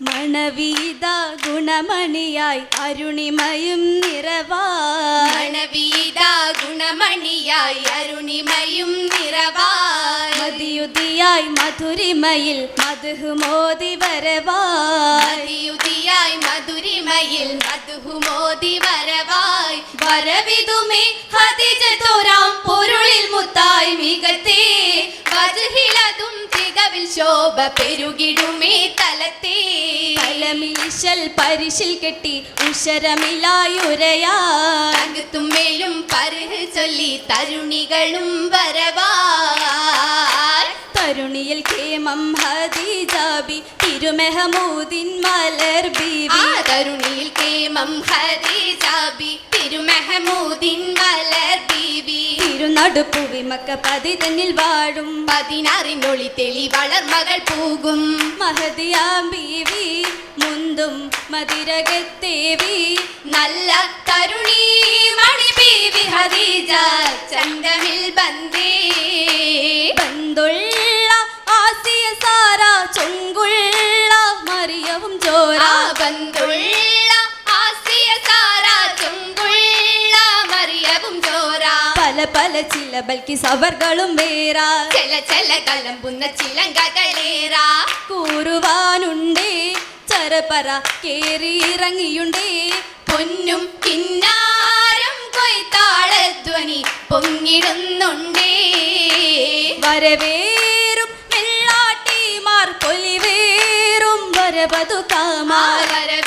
മണവീത ഗുണമണിയായി അരുണിമയും നിറവായി. മണവീത ഗുണമണിയായി അരുണിമയും നിറവായി. മതിയുതിയായി മധുരിമയിൽ മധുമോതി വരവായി. മതിയുതിയായി മധുരിമയിൽ മധുമോതി വരവായി. വരവിതുമേ ഹതിജ തോരാം പൊരുളിൽ മുത്തായി മികത്തേ. തികവിൽ ശോഭ പെരുകിടുമേ തലത്തേ കലമിശൽ പരിശിൽ കെട്ടി ഉശരമിലായുരയാ തങ്കത്തുമ്മേലും പരുഹ് ചൊല്ലി തരുണികളും വരവായി തരുണിയിൽ കേമം ഹദീജാബി തിരുമെഹമൂദിൻ മലർ ബീവി. തരുണിയിൽ കേമം ഹദീജാബി തിരുമെഹമൂദിൻ മലർ ബീബി നടുപ്പു വിമക്ക പതി തന്നിൽ വാഴും. പതിനാറിനൊളി തെളി വളർമകൾ പൂകും. മഹദിയാം ബീവി മുന്തും മതിരകത്തേവി. നല്ല തരുണി മണി ബീവി ഹദീജ ആസിയ ചൊങ്കുള്ള പല പല ചില ബൽക്കി സവർകളും വേറാ. ചില ചില കലമ്പുന്ന ചിലങ്കകളേറാ. കൂറുവാനുണ്ടേ ചരപര കേറിയിറങ്ങിയുണ്ടേ. പൊന്നും കിന്നാരം കൊയ്ത്താളധ്വനി പൊങ്ങിടുന്നുണ്ടേ. വരവേറും വെള്ളാട്ടിമാർ പൊലിവേറും വരവതു വരവേറും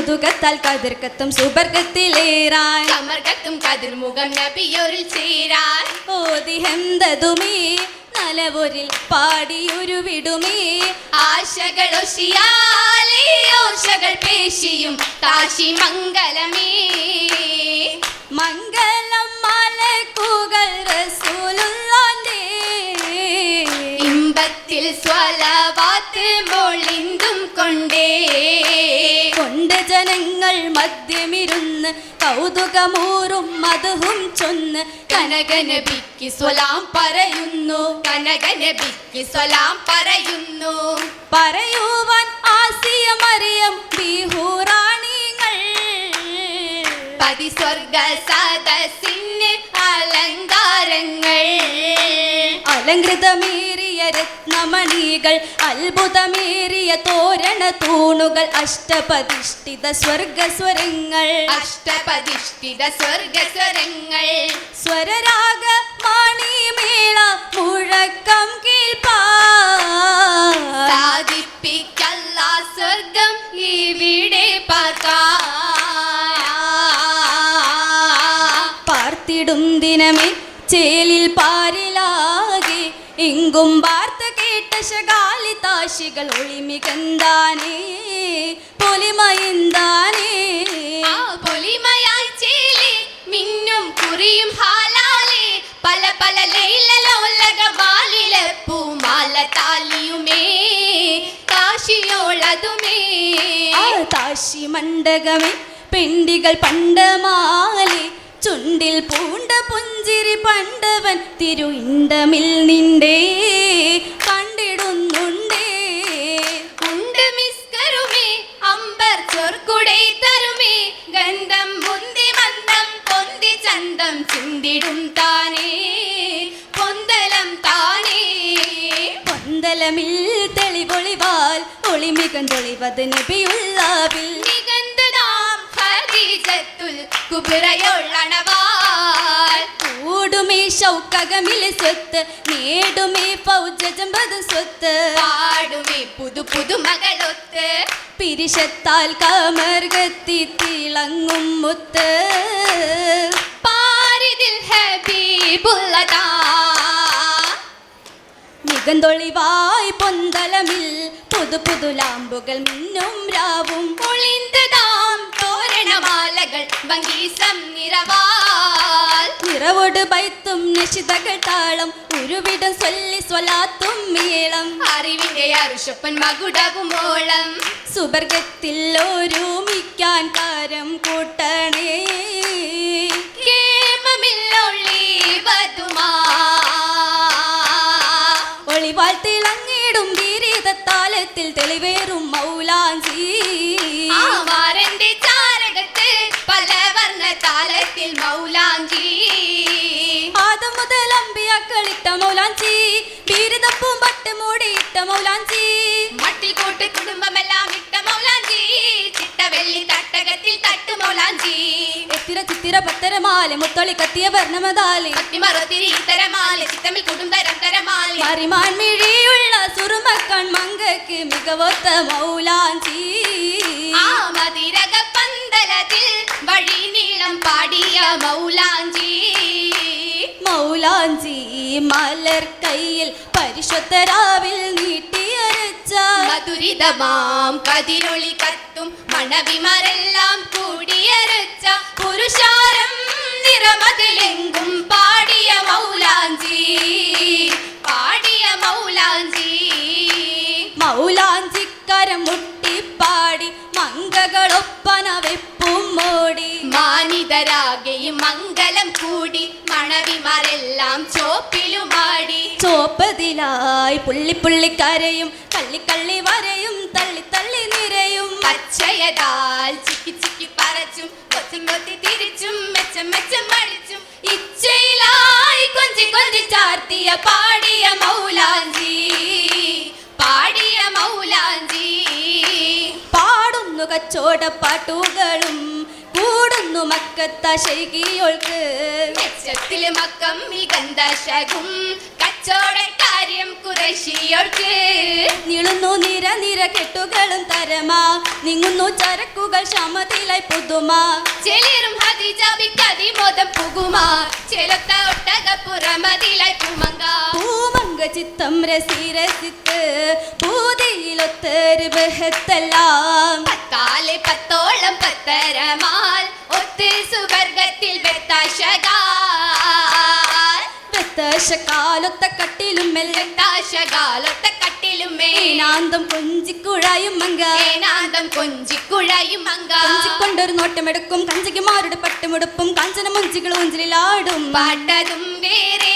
കാമാൻ പുതുകത്താൽ കതിർക്കത്തും സുബർഗത്തിലേറാൻ. കമർകത്തും കതിർമുഖം നബിയൊരിൽ ചേരാൻ. ഓതിഹെന്തതുമേ നലവൊരിൽ പാടിയുരുവിടുമേ. ആശകളൊഷിയാലേ ഓശകൾ പേശിയും കാശി മംഗലമേ. മംഗളം മലക്കുകൾ റസൂലുള്ളാന്റെ ഇമ്പത്തിൽ സ്വലവാത്ത് കൗതുകമൂറും മധുഹും ചൊന്ന് കനകനബിക്ക് സ്വലാം പറയുന്നു. കനകനബിക്ക് സ്വലാം പറയുന്നു. പറയുവാൻ ആസിയ മറിയം ബിഹുറാണിങ്ങൾ പതിസ്വർഗ സദസ്സിന് അലങ്കാരങ്ങൾ. രത്നമണികൾ അത്ഭുതമേറിയ തോരണ തൂണുകൾ അഷ്ടപതിഷ്ഠിത സ്വർഗസ്വരങ്ങൾ. അഷ്ടപതിഷ്ഠിത സ്വർഗസ്വരങ്ങൾ. സ്വരരാഗ മാണിമേള മുഴക്കം കേൾപ്പിക്കല്ല സ്വർഗം ഇവിടെ പാർക്കാം. പാർത്തിടും ദിനമേ ചേലിൽ പാരിലാകെ എങ്കും വാർത്ത കേട്ട ശകാലി താശികൾ ഒളിമികന്താനേ പൊലിമയന്താനേ. പൊലിമയായി ചേലി മിന്നും കുറിയും ഹാലാലേ. പല പല ലൈലലോലക ബാലിലെ പൂമാല താലിയുമേ കാശിയോളതുമേ താശി മണ്ഡകമേ പെണ്ടികൾ പണ്ടമാലെ ചുണ്ടിൽ പൂണ്ട പുഞ്ചിരി പണ്ടവൻ തിരു ഇണ്ടമിൽ നിണ്ടേ കണ്ടിടുന്നുണ്ടേ. ഉണ്ട് മിസ്കരുമേ അമ്പർ ചൊർക്കുടേ തരുമേ. ഗന്ധം മുന്തി മന്ദം പൊന്തി ചന്തം ചിന്തിടും താനേ. പൊന്തലം താനേ. പൊന്തലമിൽ തെളിപൊളിവാൽ ഒളിമികന്തൊളിവത് നബിയുള്ളാവിൽ. നിഗന്ധതാം കുബ്രയൊള്ളണവാൾ കൂടുമേ ഷൗക്കകമിലെ സ്വത്ത് നേടുമേ ഫൗജമ്പത് സ്വത്ത്. പാടുമേ പുതു പുതു മകളൊത്ത്. പിരിശത്താൽ കമർഗത്തി തിളങ്ങും മുത്ത്. പാരിതിൽ ഹബീബുള്ളതാ. മികന്തൊളിവായി പൊന്തലമിൽ പുതു പുതു ലാമ്പുകൾ മിന്നും രാവും. ഒളിന്തതാം ഭംഗീസം നിറവാൽ നിറവോട് ബൈത്തും നിശിതകൾ താളം ഉരുവിടം സ്വല്ലി സ്വലാത്തും മീളം. അറിവിന്റെ അരുഷപ്പൻ മകുടകുമോളം. സുബർഗത്തിൽ ഒരുമിക്കാൻ കാരം കൂട്ടണേ. ഒളിവാൾ തിളങ്ങിടും ഗീരീതത്താലത്തിൽ തെളിവേറും മൗലാഞ്ചി താലത്തിൽ മൗലാഞ്ചി ആദം മുതൽ അമ്പിയാക്കളിട്ട മൗലാഞ്ചി വീരതപ്പും പട്ട് മൂടിയിട്ട മൗലാഞ്ചി മട്ടിൽ കൂട്ട് കുടുംബമെല്ലാം ഇട്ട മൗലാഞ്ചി ചിട്ടവെള്ളി തട്ടകത്തിൽ തട്ടു മൗലാഞ്ചി എത്തിര ചിത്തിര പത്തരമാല മുത്തൊളി കത്തിയ വർണ്ണമതാലി കത്തിമറുതിരി ഇത്തരമാല ചിത്തമിൽ കുടും തരം തരമാല മറിമാൻ മിഴിയുള്ള സുറുമക്കൺ മങ്കക്ക് മികവൊത്ത മൗലാഞ്ചി ആ മതിരക പന്തലത്തിൽ വഴി നീളം പാടിയ മലർ കയ്യിൽ പരിശുദ്ധരാവിൽ നീട്ടിയരച്ച മധുരിതമാം കതിരൊളി കത്തും മണവിമാരെല്ലാം കൂടിയരച്ച പുരുഷാരം നിറമതിലെങ്കും പാടിയ മൗലാഞ്ചി പാടിയ മൗലാഞ്ചി. മൗലാഞ്ചിക്കരം മുട്ടിപ്പാടി മങ്കകളൊപ്പന വെപ്പും മോടി മാനിതരാകെയും മംഗലം കൂടി മണവിമാരെല്ലാം ചോപ്പിലുമാടി ചോപ്പതിലായി പുള്ളി പുള്ളിക്കരയും കള്ളി വരയും തള്ളി തള്ളി നിരയും. പച്ചയതാൽ ചിക്കി ചിക്കി പറച്ചും കൊച്ചും കൊത്തി തിരിച്ചും മെച്ചം മെച്ചം മടിച്ചും ഇച്ചയിലായി കൊഞ്ചി കൊഞ്ചി ചാർത്തിയ പാടിയ മൗലാഞ്ചി പാടിയ മൗലാഞ്ചി. പാടുന്നു കച്ചോട പാട്ടുകളും കൂടുന്നു മക്കത്ത ശൈകിയോൾക്ക് മെച്ചത്തിൽ മക്കം മികന്തശകും കച്ചോടക്കാര്യം കുറശിയോൾക്ക്. നീളുന്നു നിര നിര കെട്ടുകളും തരമാ നീങ്ങുന്നു ചരക്കുകൾ ശമതിലായി പുതുമ. ചെളിറും ഹതിജാബിക്കതി മോദം പുകുമാ ചെലത്ത ഒട്ടക പുറമതിലായി പുമങ്ക. പൂമങ്ക ചിത്തം രസിരസിത്ത് പൂതിയിലൊത്തൊരു ബഹത്തെല്ലാം. പത്താലെ പത്തോളം പത്തരമാൽ ഒത്തിരി സുവർഗത്തിൽ ബത്താശകാൽ വ്യത്യാശകാലൊത്ത കട്ടിലും മെല്ലെ ദശകാലത്തെ കട്ടിലും മേനാന്തം കൊഞ്ചിക്കുഴായും മങ്ക മേനാന്തം കൊഞ്ചിക്കുഴയും മങ്ക കൊഞ്ചിക്കൊണ്ടൊരു നോട്ടമെടുക്കും കഞ്ചകിമാരുടെ പട്ടുമെടുപ്പും കാഞ്ചന മുഞ്ചികൾ ഊഞ്ചിലാടും പാട്ടതും വേറെ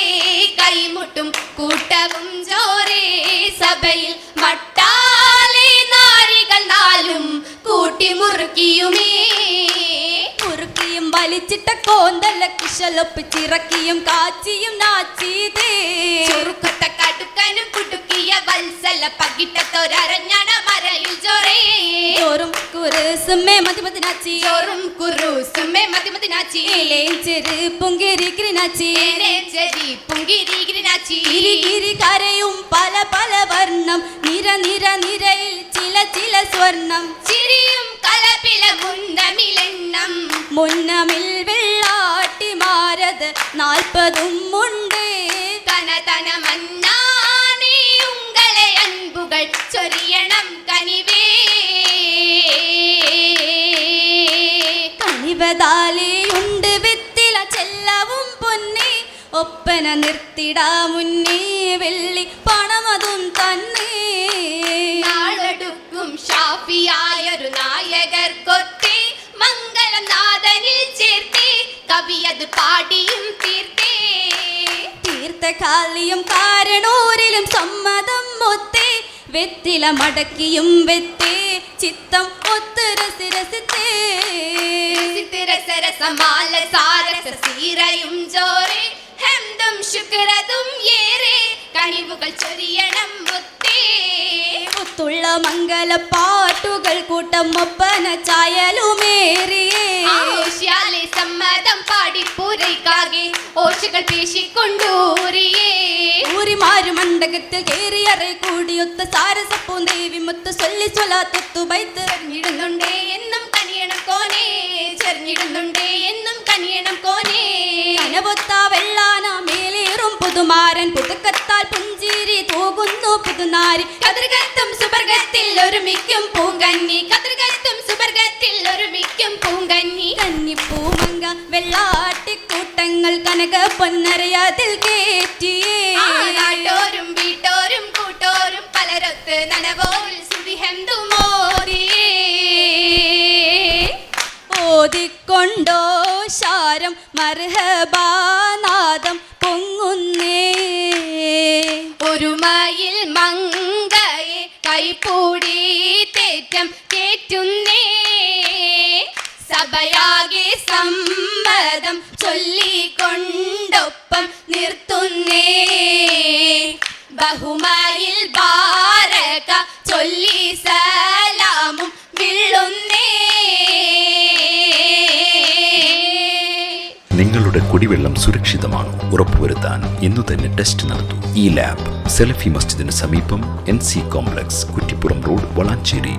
കൈമുട്ടും കൂട്ടവും ജോറേ സഭയിൽ മട്ടാലെ നാരികൾ നാലും കൂട്ടി വലിച്ചിട്ട കോന്തല്ല കുശലൊപ്പിച്ചിറക്കിയും കാച്ചിയും നാച്ചീതേ. ചുറുക്കത്ത കടുക്കനും കുടുക്കിയ വത്സല പകിട്ടത്തൊരഞ്ഞണ മരയിൽ ചോറും. കുറുസുമേ മതി മതി നാച്ചി ചോറും കുറുസുമേ മതിമതിനാച്ചി. ചെറു പുങ്കിരി ഗ്രിനാച്ചി. ചെരി പുങ്കിരി ഗ്രിനാച്ചി. കിരി കരയും പല പല വർണം. നിര നിര നിരയിൽ ചില ചില സ്വർണം ചിരിയും കലപില മുന്നമിലെണ്ണം മുന്നമിൽ വെള്ളാട്ടി മാരത് നാൽപ്പതും ഉണ്ട് തന തന മന്നാനേ ഉങ്ങളെ അൻപുകൾ ചൊരിയണം കനിവേ കണിവതാലിയുണ്ട് വിത്തില ചെല്ലവും പൊന്നി ഒപ്പന നിർത്തിടാ മുന്നേ വെള്ളി പണമതും തന്നെ നാളെടുക്കും ഷാഫിയായൊരു നായകർ കൊത്തി മംഗളം നാദനിൽ ചേർത്തി. കവി അത് പാടിയും തീർത്തേ. തീർത്ഥകാലിയും കാരണൂരിലും സമ്മതം ഒത്തേ. വെത്തില മടക്കിയും വെത്തേ ചിത്തം ഒത്ത് രസി രസിത്തേ. രസരസമാല സാരസ സീരയും ജോറെ ഹെന്തും ശുക്രതും ഏറെ. കഴിവുകൾ ചൊരിയണം മുത്തേ ഒത്തുള്ള മംഗല പാട്ടുകൾ കൂട്ടം ഒപ്പന ചായലുമേറിയേ ആവശ്യാലെ സമ്മതം പാടി പൂരൈക്കാകെ ഓശകൾ പേശിക്കൊണ്ടൂരിയേ ഊരിമാരു മണ്ഡകത്തിൽ കേറിയറേ കൂടിയൊത്ത സാരസപ്പൂ ദേവി മുത്ത് ചൊല്ലി ചൊലാത്തൊത്തു ബൈത്ത് ചെറിഞ്ഞിടുന്നുണ്ടേ എന്നും കനിയണം കോനേ. ചെറിഞ്ഞിടുന്നുണ്ടേ എന്നും കനിയണം കോനേ. കനപൊത്ത വെള്ളാന മേലേറും പുതുമാരൻ പുതു തൂകുന്നു പുതുനാരി കതിർകത്തും സുബർഗത്തിൽ ഒരുമിക്കും പൂങ്കന്നി. കതിർകത്തും സുബർഗത്തിൽ ഒരുമിക്കും പൂങ്കന്നി. കന്നിപ്പൂമങ്ക വെള്ളാട്ടിക്കൂട്ടങ്ങൾ കനക പൊന്നരയതിൽ കേറ്റിയേ. ആ നാട്ടോരും വീട്ടോരും കൂട്ടോരും പലരൊത്ത് നനവോരിൽ ഓതിക്കൊണ്ടോ ശാരം മർഹബാനാദം സമ്മതം ചൊല്ലിക്കൊണ്ടൊപ്പം നിർത്തുന്നേ. ബഹുമയിൽ ബാരക ചൊല്ലി സലാമും നിങ്ങളുടെ കുടിവെള്ളം സുരക്ഷിതമാണ് ഉറപ്പുവരുത്താൻ ഇന്നു തന്നെ ടെസ്റ്റ് നടത്തൂ. ഈ ലാബ് സെലഫി മസ്ജിദിന് സമീപം N C complex Kuttippuram road Valanchery.